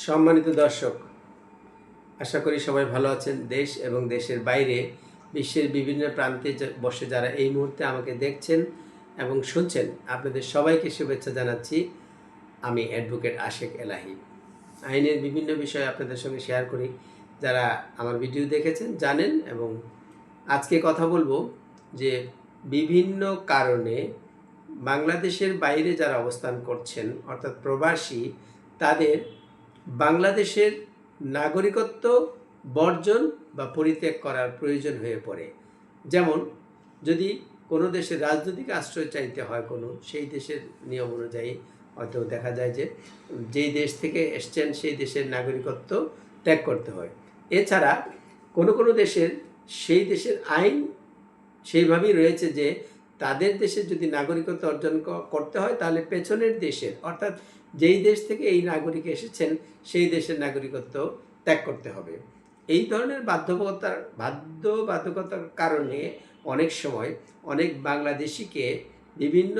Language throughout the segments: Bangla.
সম্মানিত দর্শক, আশা করি সবাই ভালো আছেন। দেশ এবং দেশের বাইরে, বিশ্বের বিভিন্ন প্রান্তে বসে যারা এই মুহূর্তে আমাকে দেখছেন এবং শুনছেন, আপনাদের সবাইকে শুভেচ্ছা জানাচ্ছি। আমি অ্যাডভোকেট আশেক এলাহি। আইনের বিভিন্ন বিষয় আপনাদের সঙ্গে শেয়ার করি। যারা আমার ভিডিও দেখেছেন, জানেন এবং আজকে কথা বলব যে বিভিন্ন কারণে বাংলাদেশের বাইরে যারা অবস্থান করছেন, অর্থাৎ প্রবাসী, তাদের বাংলাদেশের নাগরিকত্ব বর্জন বা পরিত্যাগ করার প্রয়োজন হয়ে পড়ে। যেমন, যদি কোনো দেশের রাজনৈতিক আশ্রয় চাইতে হয় কোনো, সেই দেশের নিয়ম অনুযায়ী হয়তো দেখা যায় যে, যেই দেশ থেকে এসছেন সেই দেশের নাগরিকত্ব ত্যাগ করতে হয়। এছাড়া কোনো কোনো দেশের, সেই দেশের আইন সেইভাবেই রয়েছে যে তাদের দেশে যদি নাগরিকত্ব অর্জন করতে হয়, তাহলে পেছনের দেশের, অর্থাৎ যেই দেশ থেকে এই নাগরিক এসেছেন, সেই দেশের নাগরিকত্ব ত্যাগ করতে হবে। এই ধরনের বাধ্যবাধকতার বাধ্যবাধকতার কারণে অনেক সময় অনেক বাংলাদেশিকে বিভিন্ন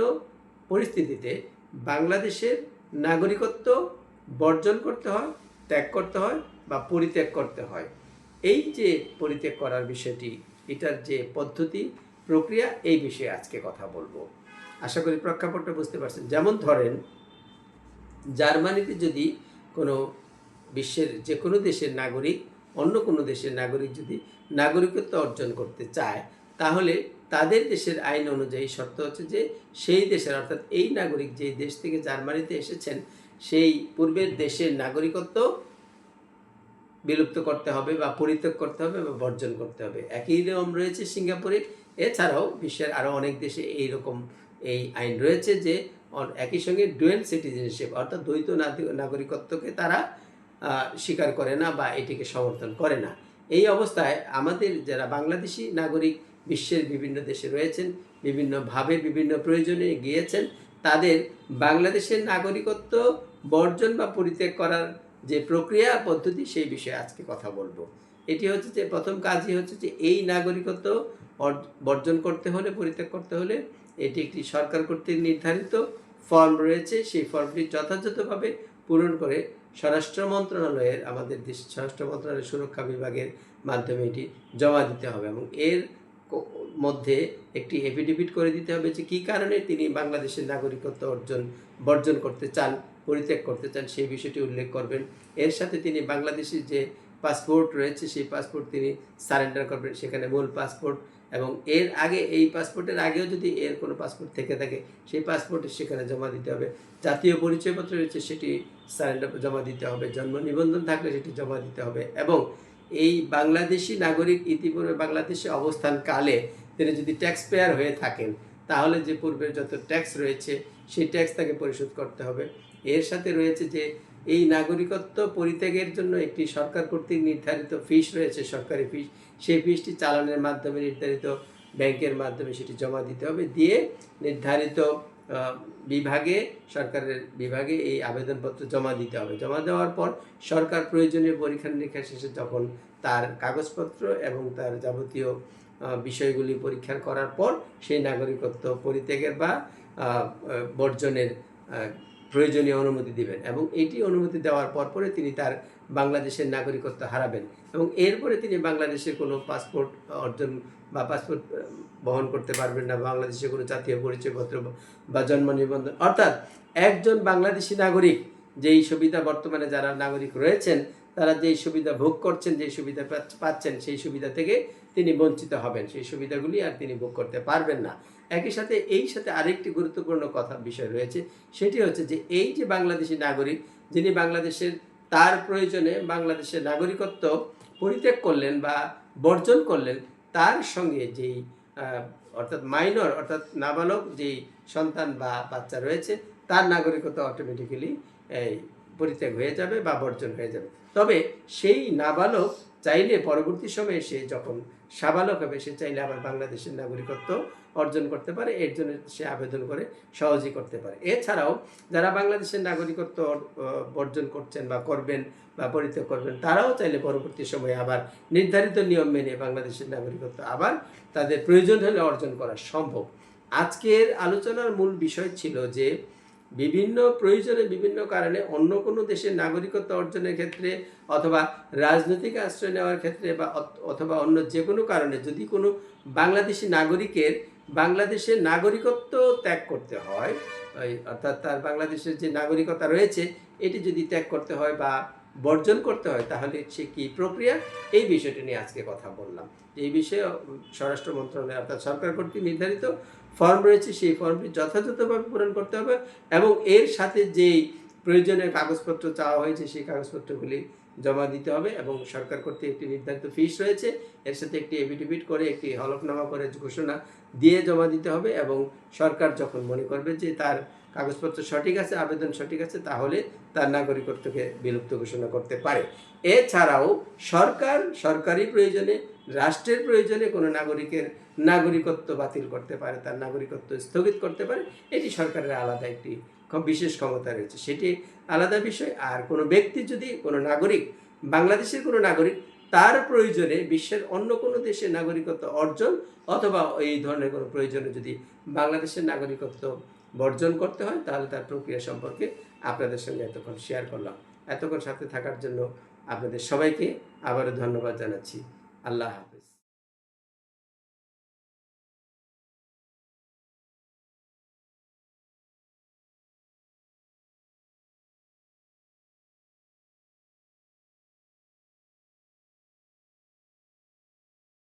পরিস্থিতিতে বাংলাদেশের নাগরিকত্ব বর্জন করতে হয়, ত্যাগ করতে হয় বা পরিত্যাগ করতে হয়। এই যে পরিত্যাগ করার বিষয়টি, এটার যে পদ্ধতি প্রক্রিয়া এই বিষয়ে আজকে কথা বলব। আশা করি প্রেক্ষাপটটা বুঝতে পারছেন। যেমন ধরেন, জার্মানিতে যদি কোনো বিশ্বের যে কোনো দেশের নাগরিক, অন্য কোনো দেশের নাগরিক যদি নাগরিকত্ব অর্জন করতে চায়, তাহলে তাদের দেশের আইন অনুযায়ী শর্ত হচ্ছে যে, সেই দেশের অর্থাৎ এই নাগরিক যে দেশ থেকে জার্মানিতে এসেছেন, সেই পূর্বের দেশের নাগরিকত্ব বিলুপ্ত করতে হবে বা পরিত্যাগ করতে হবে বা বর্জন করতে হবে। একই নিয়ম রয়েছে সিঙ্গাপুরে। এছাড়াও বিশ্বের আরও অনেক দেশে এই রকম এই আইন রয়েছে যে একই সঙ্গে ডুয়েল সিটিজেনশিপ অর্থাৎ দ্বৈত নাগরিকত্বকে তারা স্বীকার করে না বা এটিকে সমর্থন করে না। এই অবস্থায় আমাদের যারা বাংলাদেশি নাগরিক, বিশ্বের বিভিন্ন দেশে রয়েছেন বিভিন্নভাবে বিভিন্ন প্রয়োজনে গিয়েছেন, তাদের বাংলাদেশের নাগরিকত্ব বর্জন বা পরিত্যাগ করার যে প্রক্রিয়া পদ্ধতি সেই বিষয়ে আজকে কথা বলব। এটি হচ্ছে যে প্রথম কাজই হচ্ছে যে এই নাগরিকত্ব বর্জন করতে হলে, পরিত্যাগ করতে হলে এটি একটি সরকার কর্তৃক নির্ধারিত ফর্ম রয়েছে। সেই ফর্মটি যথাযথভাবে পূরণ করে স্বরাষ্ট্র মন্ত্রণালয়ের, আমাদের দেশ স্বরাষ্ট্র মন্ত্রণালয়ের সুরক্ষা বিভাগের মাধ্যমে এটি জমা দিতে হবে এবং এর মধ্যে একটি এফিডেভিট করে দিতে হবে যে কী কারণে তিনি বাংলাদেশের নাগরিকত্ব অর্জন, বর্জন করতে চান। পরিত্যাগ করতে চান, সেই বিষয়টি উল্লেখ করবেন। এর সাথে তিনি বাংলাদেশের যে পাসপোর্ট রয়েছে, সেই পাসপোর্ট তিনি সারেন্ডার করবেন। সেখানে মূল পাসপোর্ট এবং এর আগে, এই পাসপোর্টের আগেও যদি এর কোনো পাসপোর্ট থেকে থাকে, সেই পাসপোর্ট সেখানে জমা দিতে হবে। জাতীয় পরিচয়পত্র রয়েছে, সেটি সারেন্ডার, জমা দিতে হবে। জন্ম নিবন্ধন থাকলে সেটি জমা দিতে হবে এবং এই বাংলাদেশি নাগরিক ইতিপূর্বে বাংলাদেশে অবস্থানকালে তিনি যদি ট্যাক্স পেয়ার হয়ে থাকেন, তাহলে যে পূর্বের যত ট্যাক্স রয়েছে, সেই ট্যাক্স তাকে পরিশোধ করতে হবে। এর সাথে রয়েছে যে এই নাগরিকত্ব পরিত্যাগের জন্য একটি সরকার কর্তৃক নির্ধারিত ফিস রয়েছে, সরকারি ফিস সেই ফিসটি চালানের মাধ্যমে নির্ধারিত ব্যাংকের মাধ্যমে সেটি জমা দিতে হবে। দিয়ে নির্ধারিত বিভাগে, সরকারের বিভাগে এই আবেদনপত্র জমা দিতে হবে। জমা দেওয়ার পর সরকার প্রয়োজনীয় পরীক্ষা নিরীক্ষা শেষে যখন তার কাগজপত্র এবং তার যাবতীয় বিষয়গুলি পরীক্ষা করার পর সেই নাগরিকত্ব পরিত্যাগের বা বর্জনের প্রয়োজনীয় অনুমতি দিবেন এবং এটি অনুমতি দেওয়ার পর পরে তিনি তার বাংলাদেশের নাগরিকত্ব হারাবেন এবং এরপরে তিনি বাংলাদেশের কোনো পাসপোর্ট অর্জন বা পাসপোর্ট বহন করতে পারবেন না বাংলাদেশের কোনো জাতীয় পরিচয়পত্র বা- জন্ম নিবন্ধন। অর্থাৎ একজন বাংলাদেশি নাগরিক যেই সুবিধা বর্তমানে যারা নাগরিক রয়েছেন, তারা যেই সুবিধা ভোগ করছেন, যেই সুবিধা পাচ- পাচ্ছেন, সেই সুবিধা থেকে তিনি বঞ্চিত হবেন। সেই সুবিধাগুলি আর তিনি ভোগ করতে পারবেন না। একই সাথে এই সাথে আরেকটি গুরুত্বপূর্ণ কথা বিষয় রয়েছে। সেটি হচ্ছে যে এই যে বাংলাদেশি নাগরিক, যিনি বাংলাদেশের তার প্রয়োজনে বাংলাদেশের নাগরিকত্ব পরিত্যাগ করলেন বা বর্জন করলেন, তার সঙ্গে যেই অর্থাৎ মাইনর, অর্থাৎ নাবালক যেই সন্তান বা বাচ্চা রয়েছে, তার নাগরিকত্ব অটোমেটিক্যালি এই পরিত্যাগ হয়ে যাবে বা বর্জন হয়ে যাবে। তবে সেই নাবালক চাইলে পরবর্তী সময়ে সে যখন সাবালক হবে, সে চাইলে আবার বাংলাদেশের নাগরিকত্ব অর্জন করতে পারে, এর জন্য সে আবেদন করে সহজেই করতে পারে। এছাড়াও যারা বাংলাদেশের নাগরিকত্ব বর্জন করছেন বা করবেন বা পরিত্যাগ করবেন, তারাও চাইলে পরবর্তী সময়ে আবার নির্ধারিত নিয়ম মেনে বাংলাদেশের নাগরিকত্ব আবার তাদের প্রয়োজন হলে অর্জন করা সম্ভব। আজকের আলোচনার মূল বিষয় ছিল যে বিভিন্ন প্রয়োজনে বিভিন্ন কারণে অন্য কোনো দেশের নাগরিকত্ব অর্জনের ক্ষেত্রে অথবা রাজনৈতিক আশ্রয় নেওয়ার ক্ষেত্রে বা অথ- অথবা অন্য যে কোনো কারণে যদি কোনো বাংলাদেশি নাগরিকের, বাংলাদেশের নাগরিকত্ব ত্যাগ করতে হয় অর্থাৎ তার বাংলাদেশের যে নাগরিকতা রয়েছে, এটি যদি ত্যাগ করতে হয় বা বর্জন করতে হয়, তাহলে সে কী প্রক্রিয়া? এই বিষয়টি নিয়ে আজকে কথা বললাম। এই বিষয়ে স্বরাষ্ট্র মন্ত্রণালয় অর্থাৎ সরকার কর্তৃক নির্ধারিত ফর্ম রয়েছে, সেই ফর্মটি যথাযথভাবে পূরণ করতে হবে এবং এর সাথে যেই প্রয়োজনীয় কাগজপত্র চাওয়া হয়েছে, সেই কাগজপত্রগুলি জমা দিতে হবে এবং সরকার কর্তৃক একটি নির্ধারিত ফিস রয়েছে। এর সাথে একটি এফিডেভিট করে, একটি হলফনামা করে ঘোষণা দিয়ে জমা দিতে হবে এবং সরকার যখন মনে করবে যে তার কাগজপত্র সঠিক আছে, আবেদন সঠিক আছে, তাহলে তার নাগরিকত্বকে বিলুপ্ত ঘোষণা করতে পারে। এছাড়াও সরকার, সরকারি প্রয়োজনে, রাষ্ট্রের প্রয়োজনে কোনো নাগরিকের নাগরিকত্ব বাতিল করতে পারে, তার নাগরিকত্ব স্থগিত করতে পারে। এটি সরকারের আলাদা একটি বিশেষ ক্ষমতা রয়েছে। সেটি আলাদা বিষয়। আর কোনো ব্যক্তি যদি, কোনো নাগরিক, বাংলাদেশের কোনো নাগরিক, তার প্রয়োজনে বিশ্বের অন্য কোনো দেশের নাগরিকত্ব অর্জন অথবা এই ধরনের কোনো প্রয়োজনে যদি বাংলাদেশের নাগরিকত্ব বর্জন করতে হয়, তাহলে তার প্রক্রিয়া সম্পর্কে আপনাদের সঙ্গে এতক্ষণ শেয়ার করলাম। এতক্ষণ সাথে থাকার জন্য আপনাদের সবাইকে আবারও ধন্যবাদ জানাচ্ছি। আল্লাহ